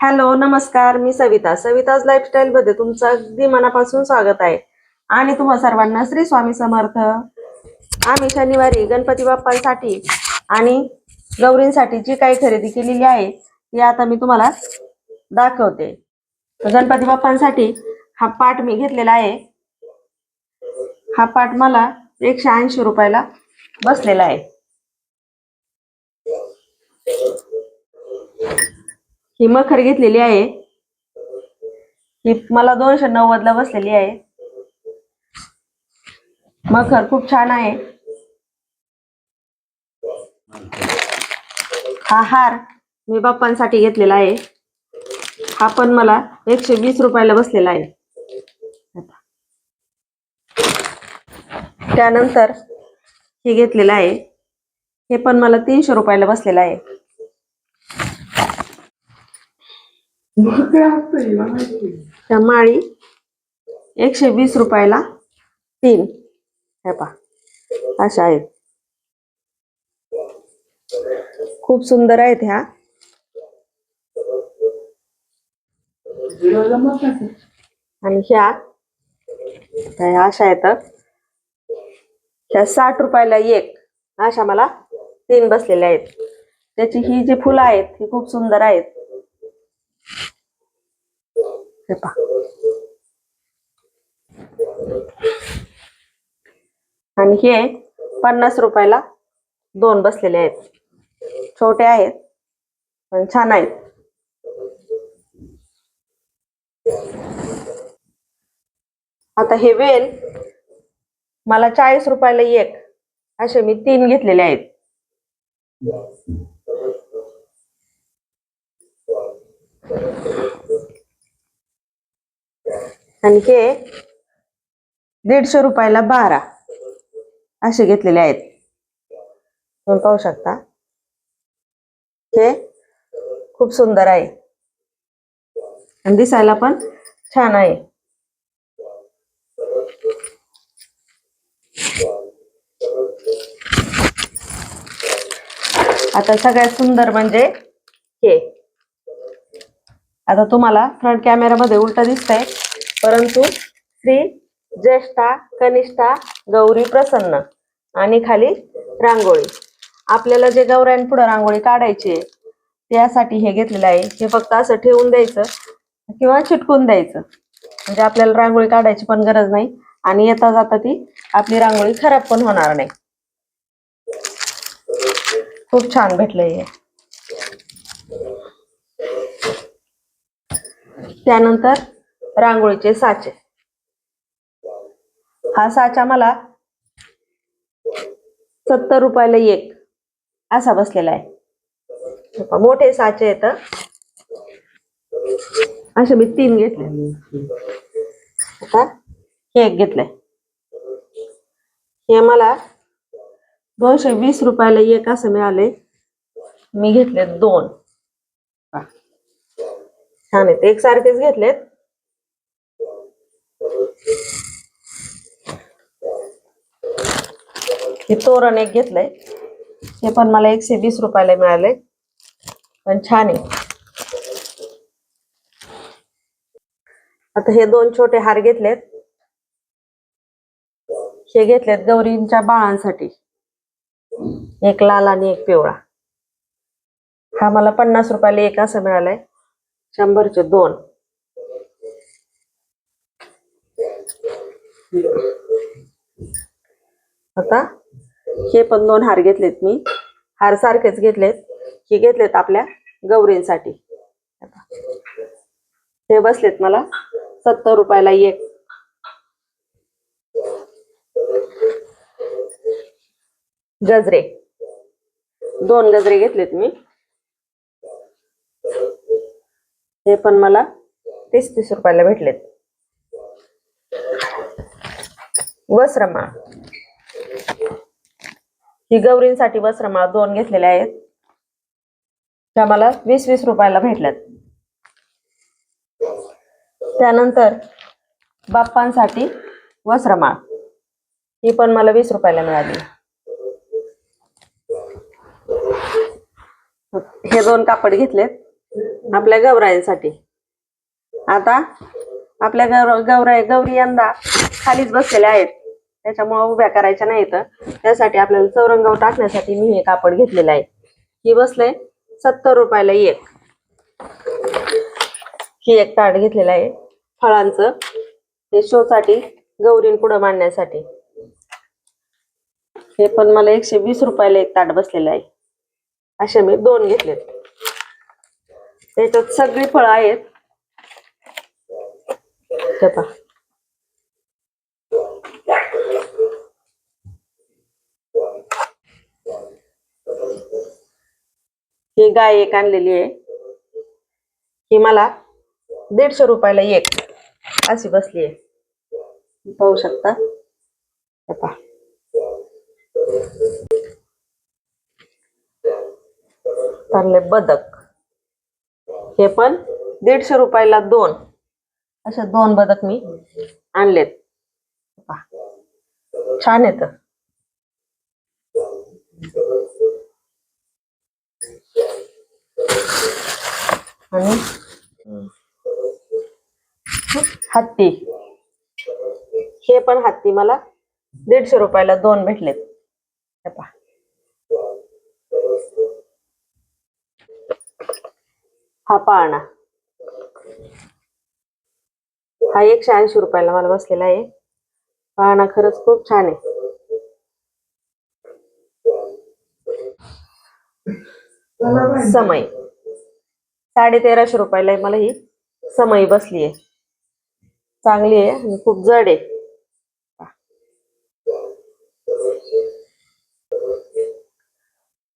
Hello नमस्कार मी Savita. Savita's lifestyle मध्ये तुमचं अगदी मनापासून स्वागत आहे. आणि तुम्हा सर्वांना श्री स्वामी समर्थ. आम्ही शनिवारी गणपती बाप्पांसाठी आणि गौरींसाठी जी काही खरेदी केलेली आहे ती आता मी तुम्हाला दाखवते. गणपती बाप्पांसाठी हा पाठ मी घेतलेला आहे. हा पाठ मला एकशे ऐंशी रुपयाला बसलेला आहे. ही मखर घेतलेली आहे. ही मला दोनशे नव्वद ला बसलेली आहे. मखर खूप छान आहे. हा हार मी बाप्पांसाठी घेतलेला आहे. हा पण मला एकशे वीस रुपयाला बसलेला आहे. त्यानंतर हे घेतलेलं आहे. हे पण मला तीनशे रुपयाला बसलेलं आहे. त्या माळी एकशे वीस रुपयाला तीन. हे पहा अशा आहेत. खूप सुंदर आहेत ह्या. आणि ह्या ह्या अशा आहेत ह्या साठ रुपयाला एक अशा मला तीन बसलेल्या आहेत. त्याची ही जी फुलं आहेत ही खूप सुंदर आहेत. हे पहा. आणि हे पन्नास रुपयाला दोन बसलेले आहेत. छोटे आहेत पण छान आहेत. आता हे वेल मला चाळीस रुपयाला एक असे मी तीन घेतलेले आहेत. आणि हे दीडशे रुपयाला बारा असे घेतलेले आहेत. तुम्ही पाहू शकता. हे खूप सुंदर आहे. आणि दिसायला पण छान आहे. आता सगळ्यात सुंदर म्हणजे हे आता तुम्हाला फ्रंट कॅमेरामध्ये उलट दिसतंय. परंतु श्री ज्येष्ठा कनिष्ठा गौरी प्रसन्न. आणि खाली रांगोळी. आपल्याला जे गौऱ्यांपुढं रांगोळी काढायची आहे त्यासाठी हे घेतलेलं आहे. हे फक्त असं ठेवून द्यायचं किंवा चिटकून द्यायचं. म्हणजे आपल्याला रांगोळी काढायची पण गरज नाही आणि येता जाता ती आपली रांगोळी खराब पण होणार नाही. खूप छान भेटलंय हे. त्यानंतर रांगोळीचे साचे. हा साचा मला सत्तर रुपयाला एक असा बसलेला आहे. मोठे साचे येत असे मी तीन घेतले. आता हे एक घेतलंय. हे मला दोनशे वीस रुपयाला एक असं मिळाले. मी घेतले दोन. छान आहेत. एक सारखेच घेतलेत. हे तोरण एक घेतलंय. हे पण मला एकशे वीस रुपयाला मिळाले. पण छान आहे. आता हे दोन छोटे हार घेतलेत. हे घेतलेत गौरींच्या बाळांसाठी. एक लाल आणि एक पिवळा. हा मला पन्नास रुपयाला एक असं मिळालंय. शंभरचे दोन. आता हे पण दोन हार घेतलेत मी. हार सारखेच घेतलेत. हे घेतलेत आपल्या गौरींसाठी. हे बसलेत मला सत्तर रुपयाला एक. गजरे. दोन गजरे घेतलेत मी. हे पण मला तीस तीस रुपयाला भेटलेत. वस्त्रमाळ ही गौरींसाठी वस्त्रमाळ दोन घेतलेल्या आहेत. त्या मला वीस वीस रुपयाला भेटल्यात. त्यानंतर बाप्पांसाठी वस्त्रमाळ ही पण मला वीस रुपयाला मिळाली. हे दोन कापड घेतलेत आपल्या गौरायांसाठी आता आपल्या गौर गौराय गौरी यंदा खालीच बसलेल्या आहेत. त्याच्यामुळे उभ्या करायच्या नाही तर त्यासाठी आपल्याला चौरंगाव टाकण्यासाठी मी हे कापड घेतलेलं आहे. ही बसले सत्तर रुपयाला एक. ही एक ताट घेतलेलं आहे फळांचं. ते शोसाठी गौरीन पुढं मांडण्यासाठी. हे पण मला एकशे वीस रुपयाला एक ताट बसलेलं आहे. असे मी दोन घेतलेत. त्याच्यात सगळी फळं आहेत हे पहा. ही गाय एक आणलेली आहे. ही मला दीडशे रुपयाला एक. अशी बसली आहे. पाहू शकता? हे पहा. चांगले बदक. हे पण दीडशे रुपयाला दोन. असे दोन बदक मी आणलेत. पहा. छान येतं आणि हत्ती. हे पण हत्ती मला दीडशे रुपयाला दोन भेटलेत. हे पहा. हा पाळणा. हा एकशे ऐंशी रुपयाला मला बसलेला आहे. पाळणा खरंच खूप छान आहे. समय. साडे तेराशे रुपयाला मला ही समय बसली आहे. चांगली आहे आणि खूप जड आहे.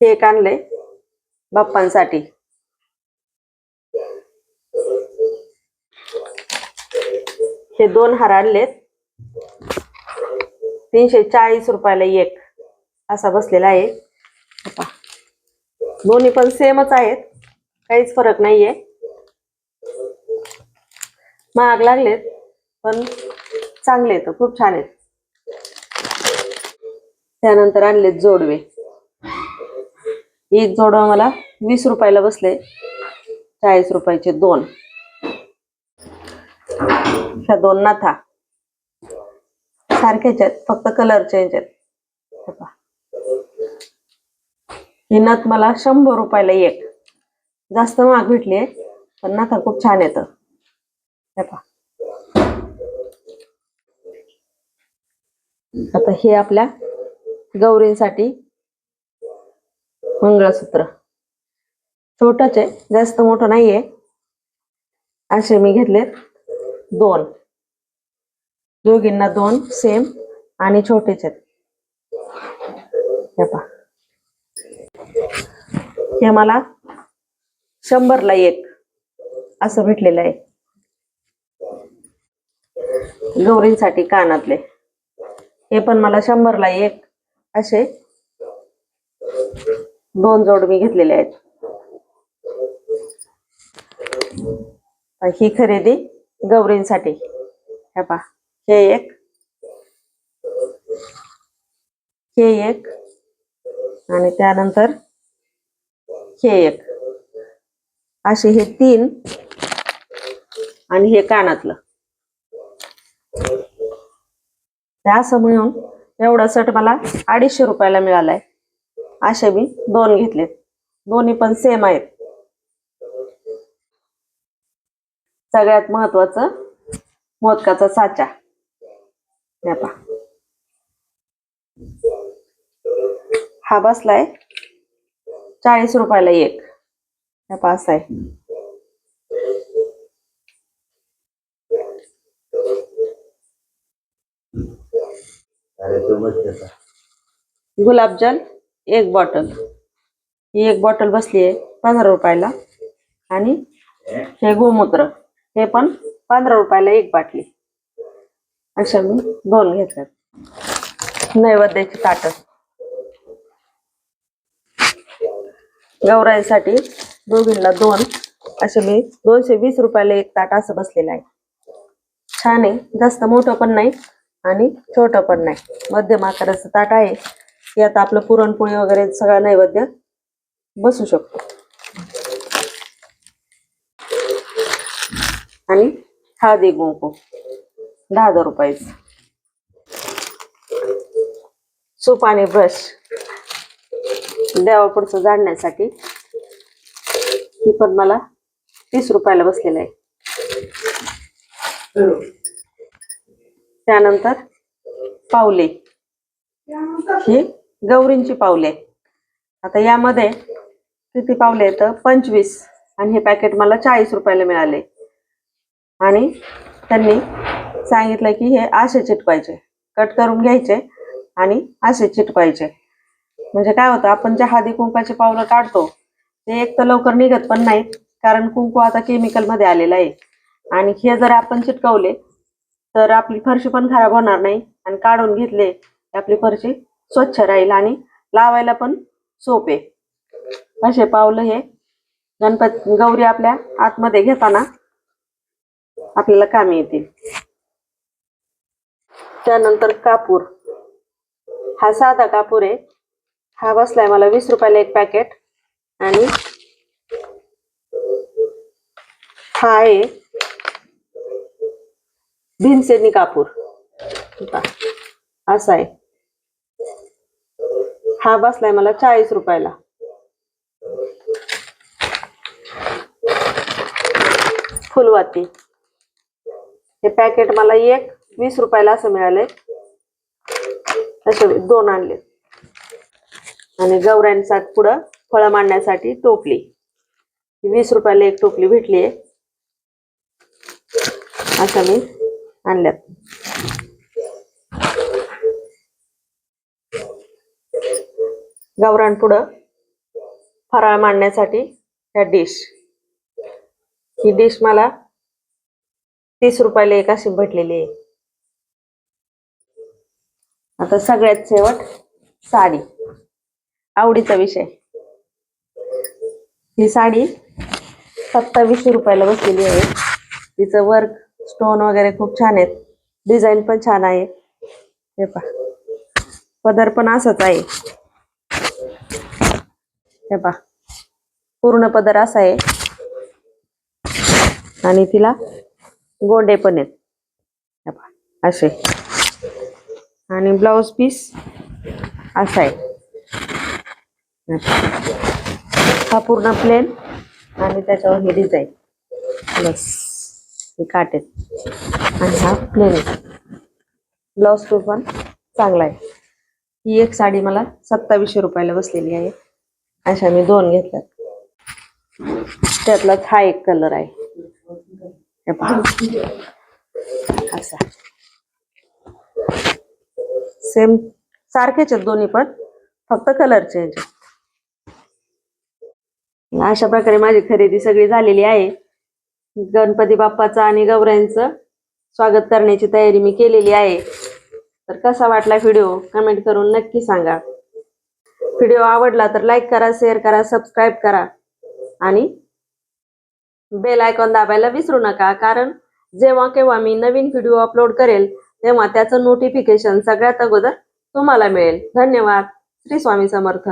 हे एक आणलंय बाप्पांसाठी. हे दोन हार आणलेत. तीनशे चाळीस रुपयाला एक असा बसलेला आहे. दोन्ही पण सेमच आहेत. काहीच फरक नाहीये. महाग लागलेत पण चांगले आहेत खूप छान आहेत. त्यानंतर आणलेत जोडवे. एक जोडवा मला वीस रुपयाला बसले. चाळीस रुपयाचे दोन. ह्या दोन नाथा. सारख्याच आहेत फक्त कलर चेंज आहेत ही नथ मला शंभर रुपयाला एक. जास्त महाग भेटले पण नाथा खूप छान येतं. हे पहा. आता हे आपल्या गौरींसाठी मंगळसूत्र. छोटच आहे जास्त मोठं नाहीये. असे मी घेतलेत दोन. दोघींना दोन सेम आणि छोटेच आहेत. हे पहा. हे मला शंभरला एक. असं भेटलेलं आहे. गौरींसाठी कानातले. हे पण मला शंभरला एक. असे दोन जोड मी घेतलेले आहेत. ही खरेदी गौरींसाठी. हे पहा हे एक. हे एक. आणि त्यानंतर हे एक. असे हे तीन आणि हे कानातलं. ते असं मिळून एवढा सट मला अडीचशे रुपयाला मिळालाय. असे मी दोन घेतलेत. दोन्ही पण सेम आहेत. सगळ्यात महत्वाचं मोदकाचा साचा. हा बसलाय चाळीस रुपयाला एक. ह्या पहा आहे. गुलाबजल एक बॉटल ही एक बॉटल बसली आहे पंधरा रुपयाला. आणि हे गोमूत्र हे पण पंधरा रुपयाला एक बाटली. अशा मी दोन घेतल्यात. नैवेद्याची ताट. गौराईसाठी दोघींना दोन. असे मी दोनशे वीस रुपयाला एक ताट असं बसलेलं आहे. छान आहे. जास्त मोठं पण नाही आणि छोटं पण नाही. मध्यम आकाराचं ताट आहे. यात आपलं पुरणपोळी वगैरे सगळं नैवेद्य बसू शकतो. आणि हळदी कुंकू. दहा हजार रुपयाचं. सूप आणि ब्रश. देवापुढचं झाडण्यासाठी ही पण मला तीस रुपयाला बसलेलं आहे. त्यानंतर पावले. ही गौरींची पावले. आता यामध्ये किती पावले आहेत? पंचवीस. आणि हे पॅकेट मला चाळीस रुपयाला मिळाले. आणि त्यांनी सांगितलं की हे असे चिटकवायचे कट करून घ्यायचे आणि असे चिटकवायचे म्हणजे काय होतं? आपण जे हळदी कुंकाचे पावलं काढतो ते एक तर लवकर निघत पण नाहीत कारण कुंकू आता केमिकलमध्ये आलेलं आहे. आणि हे जर आपण चिटकवले तर आपली फरशी पण खराब होणार नाही आणि काढून घेतले आपली फरशी स्वच्छ राहील आणि लावायला पण सोपे. असे पावलं हे गणपती गौरी आपल्या आतमध्ये घेताना आपल्याला कामी येतील. त्यानंतर कापूर. हा साधा कापूर आहे. हा बसलाय मला वीस रुपयाला एक पॅकेट आणि हा आहे भीमसेनी कापूर. असा आहे. हा बसलाय मला चाळीस रुपयाला. फुलवाती. हे पॅकेट मला एक वीस रुपयाला असं मिळालंय. असे दोन आणले आणि गौऱ्यांसाठी पुढं फळं मांडण्यासाठी टोपली. वीस रुपयाला एक टोपली भेटली आहे असं मी आणल्यात. गौरांपुढं फराळ मांडण्यासाठी ह्या डिश. ही डिश मला तीस रुपयाला एक अशी भेटलेली आहे. आता सगळ्यात शेवट साडी. आवडीचा विषय. ही साडी सत्तावीसशे रुपयाला बसलेली आहे. तिचं वर्क स्टोन वगैरे खूप छान आहेत. डिझाईन पण छान आहे. हे पहा. पदर पण असंच आहे. हे पहा. पूर्ण पदर असा आहे. आणि तिला गोंडे पण आहेत. हे पहा. असे. आणि ब्लाउज पीस असा आहे. हा पूर्ण प्लेन आणि त्याच्यावर हे डिझाईन. बस हे काटेल आणि हा प्लेन ब्लाऊज टू पण चांगला आहे. ही एक साडी मला सत्तावीसशे रुपयाला बसलेली आहे. अशा मी दोन घेतल्यात. त्यातलाच हा एक कलर आहे. असा. सेम सारखेच आहेत दोन्ही पण. फक्त कलर चेंज आहे अशा प्रकारे माझी खरेदी सगळी झालेली आहे. गणपती बाप्पाचं आणि गौऱ्यांचं स्वागत करण्याची तयारी मी केलेली आहे. तर कसा वाटला व्हिडिओ? कमेंट करून नक्की सांगा. व्हिडिओ आवडला तर लाईक करा शेअर करा सबस्क्राईब करा. आणि बेल आयकॉन दाबायला विसरू नका कारण जेव्हा केव्हा मी नवीन व्हिडिओ अपलोड करेल तेव्हा त्याचं नोटिफिकेशन सगळ्यात अगोदर तुम्हाला मिळेल. धन्यवाद. श्री स्वामी समर्थ.